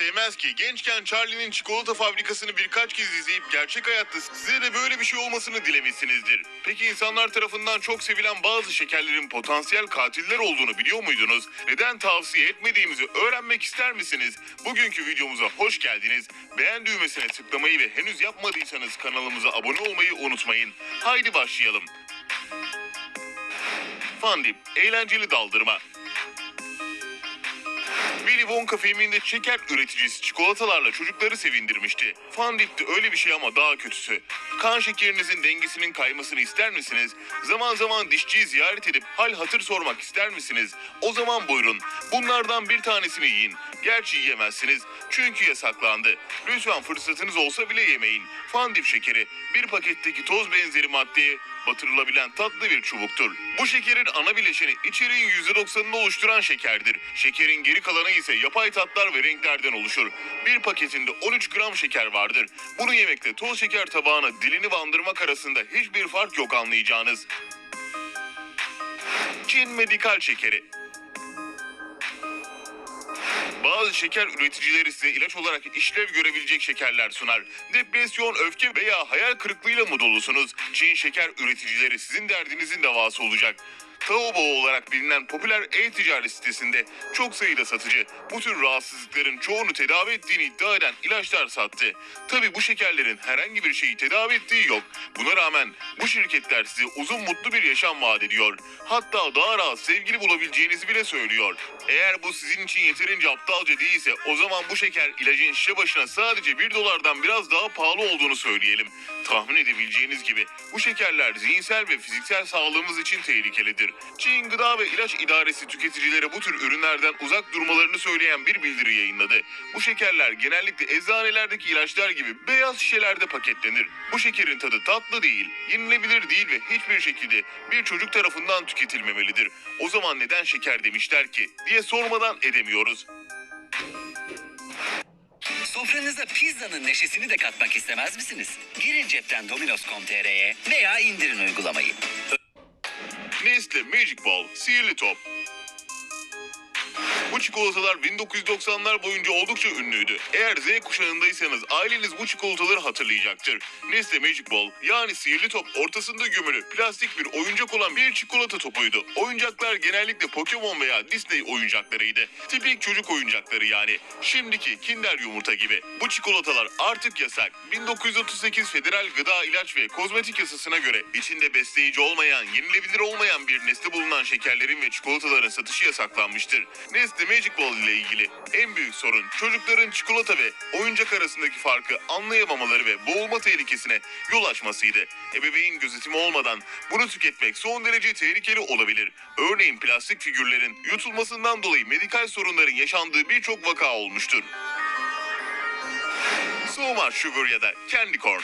sevmez ki? Gençken Charlie'nin çikolata fabrikasını birkaç kez izleyip gerçek hayatta size de böyle bir şey olmasını dilemişsinizdir. Peki insanlar tarafından çok sevilen bazı şekerlerin potansiyel katiller olduğunu biliyor muydunuz? Neden tavsiye etmediğimizi öğrenmek ister misiniz? Bugünkü videomuza hoş geldiniz. Beğen düğmesine tıklamayı ve henüz yapmadıysanız kanalımıza abone olmayı unutmayın. Haydi başlayalım. Fandip, eğlenceli daldırma. Willy Wonka filminde şeker üreticisi çikolatalarla çocukları sevindirmişti. Fandip de öyle bir şey ama daha kötüsü. Kan şekerinizin dengesinin kaymasını ister misiniz? Zaman zaman dişçiyi ziyaret edip hal hatır sormak ister misiniz? O zaman buyurun. Bunlardan bir tanesini yiyin. Gerçi yiyemezsiniz çünkü yasaklandı. Lütfen fırsatınız olsa bile yemeyin. Fandip şekeri bir paketteki toz benzeri maddeye batırılabilen tatlı bir çubuktur. Bu şekerin ana bileşeni içeriğin %90'ını oluşturan şekerdir. Şekerin geri kalanı ise yapay tatlar ve renklerden oluşur. Bir paketinde 13 gram şeker vardır. Bunu yemekle toz şeker tabağına dilini bandırmak arasında hiçbir fark yok anlayacağınız. Çin medikal şekeri. Bazı şeker üreticileri size ilaç olarak işlev görebilecek şekerler sunar. Depresyon, öfke veya hayal kırıklığıyla mı dolusunuz? Çin şeker üreticileri sizin derdinizin devası olacak. Taobao olarak bilinen popüler e-ticaret sitesinde çok sayıda satıcı bu tür rahatsızlıkların çoğunu tedavi ettiğini iddia eden ilaçlar sattı. Tabi bu şekerlerin herhangi bir şeyi tedavi ettiği yok. Buna rağmen bu şirketler size uzun mutlu bir yaşam vaat ediyor. Hatta daha rahat sevgili bulabileceğinizi bile söylüyor. Eğer bu sizin için yeterince aptalca değilse o zaman bu şeker ilacın şişe başına sadece 1 dolardan biraz daha pahalı olduğunu söyleyelim. Tahmin edebileceğiniz gibi bu şekerler zihinsel ve fiziksel sağlığımız için tehlikelidir. Çin Gıda ve İlaç İdaresi tüketicilere bu tür ürünlerden uzak durmalarını söyleyen bir bildiri yayınladı. Bu şekerler genellikle eczanelerdeki ilaçlar gibi beyaz şişelerde paketlenir. Bu şekerin tadı tatlı değil, yenilebilir değil ve hiçbir şekilde bir çocuk tarafından tüketilmemelidir. O zaman neden şeker demişler ki diye sormadan edemiyoruz. Sofranıza pizzanın neşesini de katmak istemez misiniz? Girin cepten Domino's.com.tr'ye veya indirin uygulamayı. Nestle Magic Ball, sihirli top. Bu çikolatalar 1990'lar boyunca oldukça ünlüydü. Eğer Z kuşağındaysanız aileniz bu çikolataları hatırlayacaktır. Nestle Magic Ball yani sihirli top ortasında gömülü plastik bir oyuncak olan bir çikolata topuydu. Oyuncaklar genellikle Pokemon veya Disney oyuncaklarıydı. Tipik çocuk oyuncakları yani. Şimdiki Kinder yumurta gibi. Bu çikolatalar artık yasak. 1938 Federal Gıda İlaç ve Kozmetik Yasasına göre içinde besleyici olmayan, yenilebilir olmayan bir nesli bulunan şekerlerin ve çikolataların satışı yasaklanmıştır. Nestle Magic Ball ile ilgili en büyük sorun çocukların çikolata ve oyuncak arasındaki farkı anlayamamaları ve boğulma tehlikesine yol açmasıydı. Ebeveyn gözetimi olmadan bunu tüketmek son derece tehlikeli olabilir. Örneğin plastik figürlerin yutulmasından dolayı medikal sorunların yaşandığı birçok vaka olmuştur. So much sugar ya da candy corn.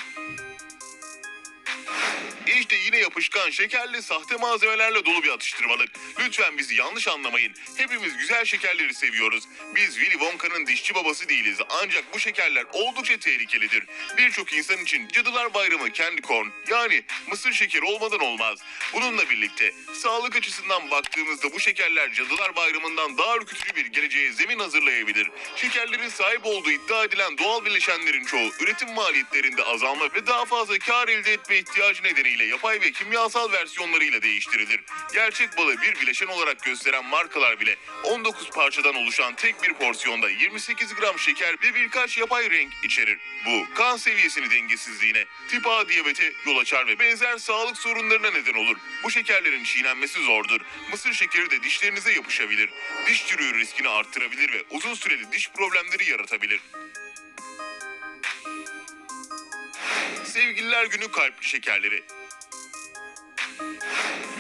İşte yine yapışkan, şekerli, sahte malzemelerle dolu bir atıştırmalık. Lütfen bizi yanlış anlamayın. Hepimiz güzel şekerleri seviyoruz. Biz Willy Wonka'nın dişçi babası değiliz. Ancak bu şekerler oldukça tehlikelidir. Birçok insan için Cadılar Bayramı candy corn yani mısır şekeri olmadan olmaz. Bununla birlikte sağlık açısından baktığımızda bu şekerler Cadılar Bayramı'ndan daha ürkütücü bir geleceğe zemin hazırlayabilir. Şekerlerin sahip olduğu iddia edilen doğal bileşenlerin çoğu üretim maliyetlerinde azalma ve daha fazla kar elde etme ihtiyacı nedeniyle yapay ve kimyasal versiyonlarıyla değiştirilir. Gerçek balı bir bileşen olarak gösteren markalar bile 19 parçadan oluşan tek bir porsiyonda 28 gram şeker ve birkaç yapay renk içerir. Bu kan seviyesini dengesizliğine, tip A diyabete yol açar ve benzer sağlık sorunlarına neden olur. Bu şekerlerin çiğnenmesi zordur. Mısır şekeri de dişlerinize yapışabilir. Diş çürüğü riskini arttırabilir ve uzun süreli diş problemleri yaratabilir. Sevgililer günü kalpli şekerleri.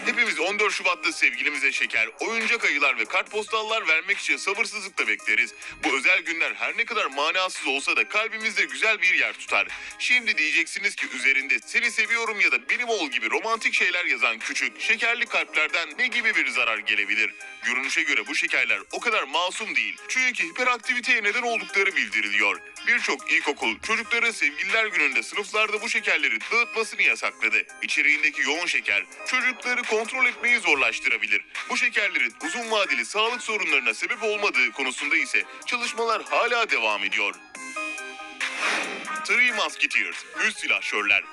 Hepimiz 14 Şubat'ta sevgilimize şeker, oyuncak ayılar ve kartpostallar vermek için sabırsızlıkla bekleriz. Bu özel günler her ne kadar manasız olsa da kalbimizde güzel bir yer tutar. Şimdi diyeceksiniz ki üzerinde seni seviyorum ya da benim ol gibi romantik şeyler yazan küçük, şekerli kalplerden ne gibi bir zarar gelebilir? Görünüşe göre bu şekerler o kadar masum değil. Çünkü hiperaktiviteye neden oldukları bildiriliyor. Birçok ilkokul çocukların sevgililer gününde sınıflarda bu şekerleri dağıtmasını yasakladı. İçeriğindeki yoğun şeker çocukları kontrol etmeyi zorlaştırabilir. Bu şekerlerin uzun vadeli sağlık sorunlarına sebep olmadığı konusunda ise çalışmalar hala devam ediyor. Three Musketeers, üst silahşörler.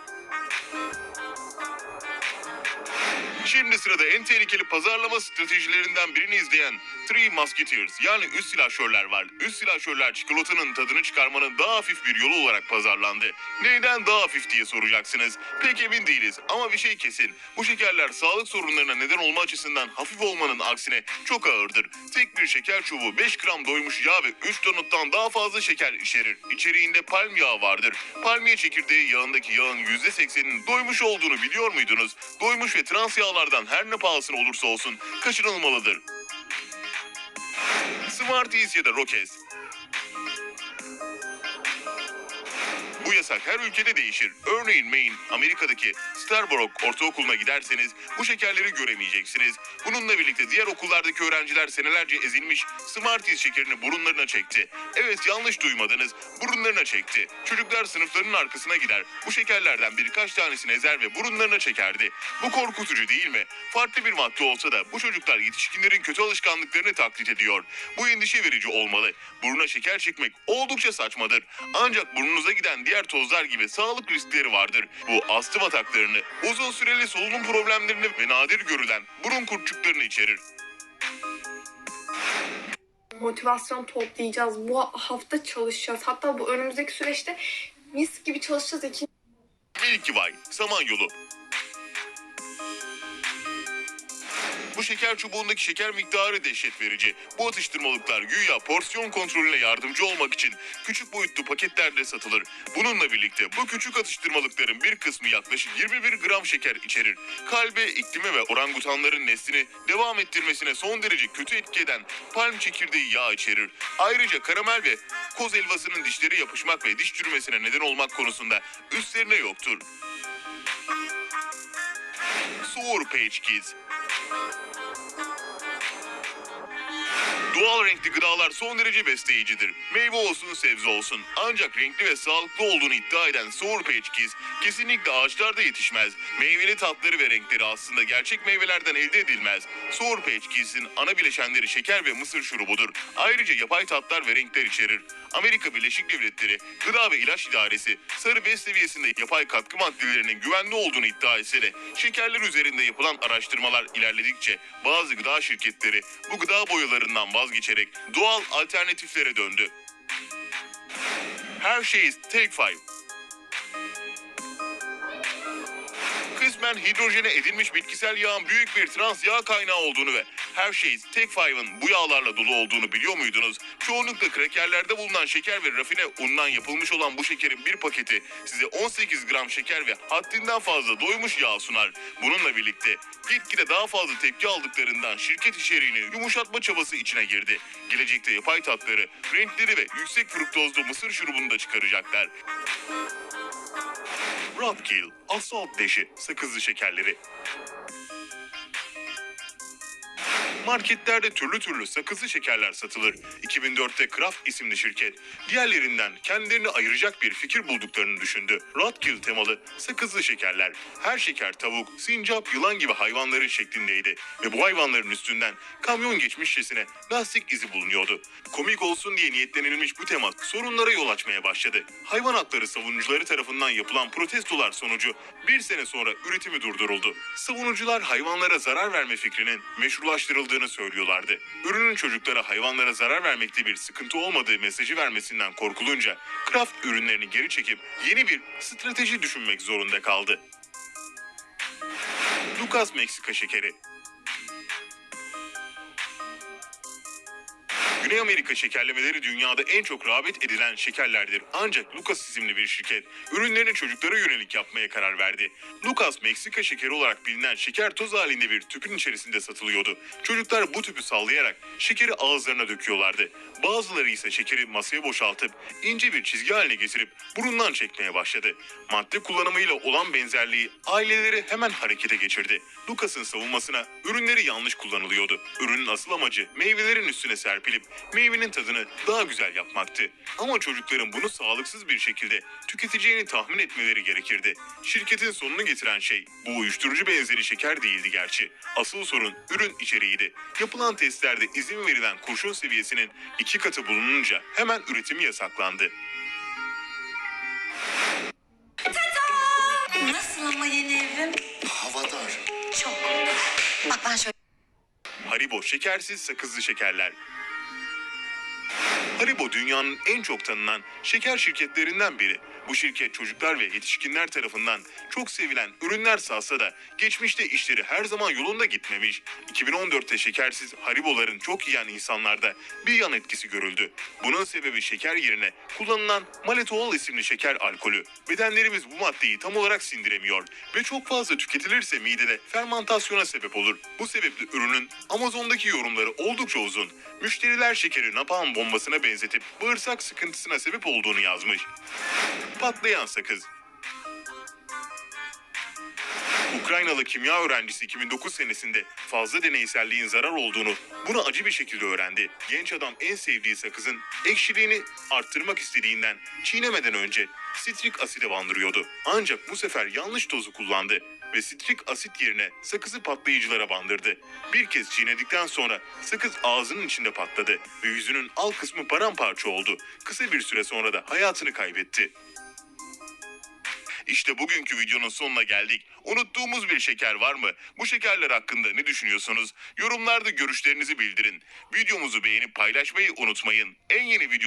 Şimdi sırada en tehlikeli pazarlama stratejilerinden birini izleyen Three Musketeers yani üst silahşörler var. Üst silahşörler çikolatanın tadını çıkarmanın daha hafif bir yolu olarak pazarlandı. Neyden daha hafif diye soracaksınız. Pek emin değiliz ama bir şey kesin. Bu şekerler sağlık sorunlarına neden olma açısından hafif olmanın aksine çok ağırdır. Tek bir şeker çubuğu 5 gram doymuş yağ ve 3 donuttan daha fazla şeker içerir. İçeriğinde palm yağı vardır. Palmiye çekirdeği yağındaki yağın %80'inin doymuş olduğunu biliyor muydunuz? Doymuş ve trans yağlardan her ne pahasına olursa olsun kaçınılmalıdır. Smarties ya da Rokes. Yasak her ülkede değişir. Örneğin Maine, Amerika'daki Starborough Ortaokulu'na giderseniz bu şekerleri göremeyeceksiniz. Bununla birlikte diğer okullardaki öğrenciler senelerce ezilmiş Smarties şekerini burunlarına çekti. Evet yanlış duymadınız. Burunlarına çekti. Çocuklar sınıflarının arkasına gider. Bu şekerlerden birkaç tanesini ezer ve burunlarına çekerdi. Bu korkutucu değil mi? Farklı bir madde olsa da bu çocuklar yetişkinlerin kötü alışkanlıklarını taklit ediyor. Bu endişe verici olmalı. Buruna şeker çekmek oldukça saçmadır. Ancak burnunuza giden diğer tozlar gibi sağlık riskleri vardır. Bu astım ataklarını, uzun süreli solunum problemlerini ve nadir görülen burun kurtçuklarını içerir. motivasyon toplayacağız. Bu hafta çalışacağız. Hatta bu önümüzdeki süreçte mis gibi çalışacağız. İki Milky Way, Samanyolu. Şeker çubuğundaki şeker miktarı dehşet verici. Bu atıştırmalıklar güya porsiyon kontrolüne yardımcı olmak için küçük boyutlu paketlerde satılır. Bununla birlikte bu küçük atıştırmalıkların bir kısmı yaklaşık 21 gram şeker içerir. Kalbe, iklime ve orangutanların neslini devam ettirmesine son derece kötü etki eden palm çekirdeği yağ içerir. Ayrıca karamel ve koz helvasının dişleri yapışmak ve diş çürümesine neden olmak konusunda üstlerine yoktur. Sour Page Kids Doğal renkli gıdalar son derece besleyicidir. Meyve olsun sebze olsun. Ancak renkli ve sağlıklı olduğunu iddia eden Sour Kids kesinlikle ağaçlarda yetişmez. Meyveli tatları ve renkleri aslında gerçek meyvelerden elde edilmez. Sour Kids'in ana bileşenleri şeker ve mısır şurubudur. Ayrıca yapay tatlar ve renkler içerir. Amerika Birleşik Devletleri Gıda ve İlaç İdaresi sarı bez seviyesinde yapay katkı maddelerinin güvenli olduğunu iddia etse de şekerler üzerinde yapılan araştırmalar ilerledikçe bazı gıda şirketleri bu gıda boyalarından vazgeçerek doğal alternatiflere döndü. Her şey Take Five. Kısmen hidrojene edilmiş bitkisel yağın büyük bir trans yağ kaynağı olduğunu ve her şey Take Five'ın bu yağlarla dolu olduğunu biliyor muydunuz? Çoğunlukla krakerlerde bulunan şeker ve rafine undan yapılmış olan bu şekerin bir paketi size 18 gram şeker ve haddinden fazla doymuş yağ sunar. Bununla birlikte gitgide daha fazla tepki aldıklarından şirket içeriğini yumuşatma çabası içine girdi. Gelecekte yapay tatları, renkleri ve yüksek fruktozlu mısır şurubunu da çıkaracaklar. Roadkill, asfalt deşi, sakızlı şekerleri. Marketlerde türlü türlü sakızlı şekerler satılır. 2004'te Kraft isimli şirket diğerlerinden kendilerini ayıracak bir fikir bulduklarını düşündü. Roadkill temalı sakızlı şekerler. Her şeker tavuk, sincap, yılan gibi hayvanların şeklindeydi. Ve bu hayvanların üstünden kamyon geçmişçesine lastik izi bulunuyordu. Komik olsun diye niyetlenilmiş bu tema sorunlara yol açmaya başladı. Hayvan hakları savunucuları tarafından yapılan protestolar sonucu bir sene sonra üretimi durduruldu. Savunucular hayvanlara zarar verme fikrinin meşrulaştırıldığını söylüyorlardı. Ürünün çocuklara hayvanlara zarar vermekte bir sıkıntı olmadığı mesajı vermesinden korkulunca Kraft ürünlerini geri çekip yeni bir strateji düşünmek zorunda kaldı. Lucas Meksika şekeri Güney Amerika şekerlemeleri dünyada en çok rağbet edilen şekerlerdir. Ancak Lucas isimli bir şirket ürünlerini çocuklara yönelik yapmaya karar verdi. Lucas Meksika şekeri olarak bilinen şeker toz halinde bir tüpün içerisinde satılıyordu. Çocuklar bu tüpü sallayarak şekeri ağızlarına döküyorlardı. Bazıları ise şekeri masaya boşaltıp ince bir çizgi haline getirip burundan çekmeye başladı. Madde kullanımıyla olan benzerliği aileleri hemen harekete geçirdi. Lucas'ın savunmasına ürünleri yanlış kullanılıyordu. Ürünün asıl amacı meyvelerin üstüne serpilip meyvenin tadını daha güzel yapmaktı. Ama çocukların bunu sağlıksız bir şekilde tüketeceğini tahmin etmeleri gerekirdi. Şirketin sonunu getiren şey bu uyuşturucu benzeri şeker değildi gerçi. Asıl sorun ürün içeriğiydi. Yapılan testlerde izin verilen kurşun seviyesinin iki katı bulununca hemen üretimi yasaklandı. Nasıl ama yeni evim? Havadar. Çok. Bak ben şöyle Haribo şekersiz sakızlı şekerler. Haribo dünyanın en çok tanınan şeker şirketlerinden biri. Bu şirket çocuklar ve yetişkinler tarafından çok sevilen ürünler satsa da geçmişte işleri her zaman yolunda gitmemiş. 2014'te şekersiz Haribo'ların çok yiyen insanlarda bir yan etkisi görüldü. Bunun sebebi şeker yerine kullanılan malitol isimli şeker alkolü. Bedenlerimiz bu maddeyi tam olarak sindiremiyor ve çok fazla tüketilirse midede fermentasyona sebep olur. Bu sebeple ürünün Amazon'daki yorumları oldukça uzun. Müşteriler şekeri napalm bombasına benzetip bağırsak sıkıntısına sebep olduğunu yazmış. Patlayan sakız. Ukraynalı kimya öğrencisi 2009 senesinde fazla deneyselliğin zarar olduğunu, bunu acı bir şekilde öğrendi. Genç adam en sevdiği sakızın ekşiliğini arttırmak istediğinden çiğnemeden önce sitrik aside bandırıyordu. Ancak bu sefer yanlış dozu kullandı ve sitrik asit yerine sakızı patlayıcılara bandırdı. Bir kez çiğnedikten sonra sakız ağzının içinde patladı ve yüzünün alt kısmı paramparça oldu. Kısa bir süre sonra da hayatını kaybetti. İşte bugünkü videonun sonuna geldik. Unuttuğumuz bir şeker var mı? Bu şekerler hakkında ne düşünüyorsunuz? Yorumlarda görüşlerinizi bildirin. Videomuzu beğenip paylaşmayı unutmayın. En yeni videoları